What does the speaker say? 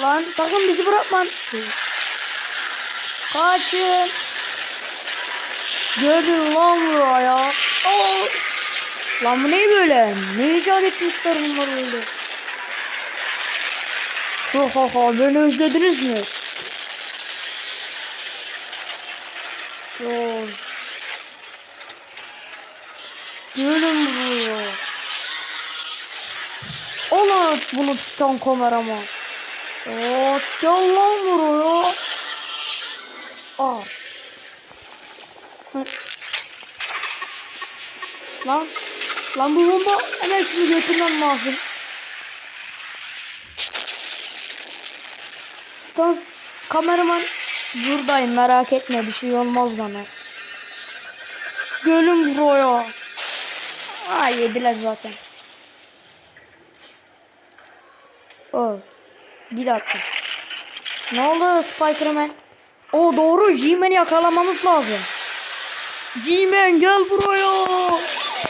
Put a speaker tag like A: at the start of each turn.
A: Lan sakın bizi bırakma. Kaçın. Gelin lan buraya. Oo. Lan bu ne böyle? Ne icat etmişler bunlar böyle? Ha ha ha beni özlediniz mi? Yok. Gelin buraya. Ola bunu titan kamerama. Oo, gel lan buraya. Aa. Hı. Lan. Lan bu bomba hemen şunu götürmem lazım. Titan kameraman buradayım merak etme bir şey olmaz bana. Gelin buraya. Aa yediler zaten. Oh. Bir dakika. Ne oldu Spider-Man? O doğru G-Man'i yakalamamız lazım. G-Man gel buraya.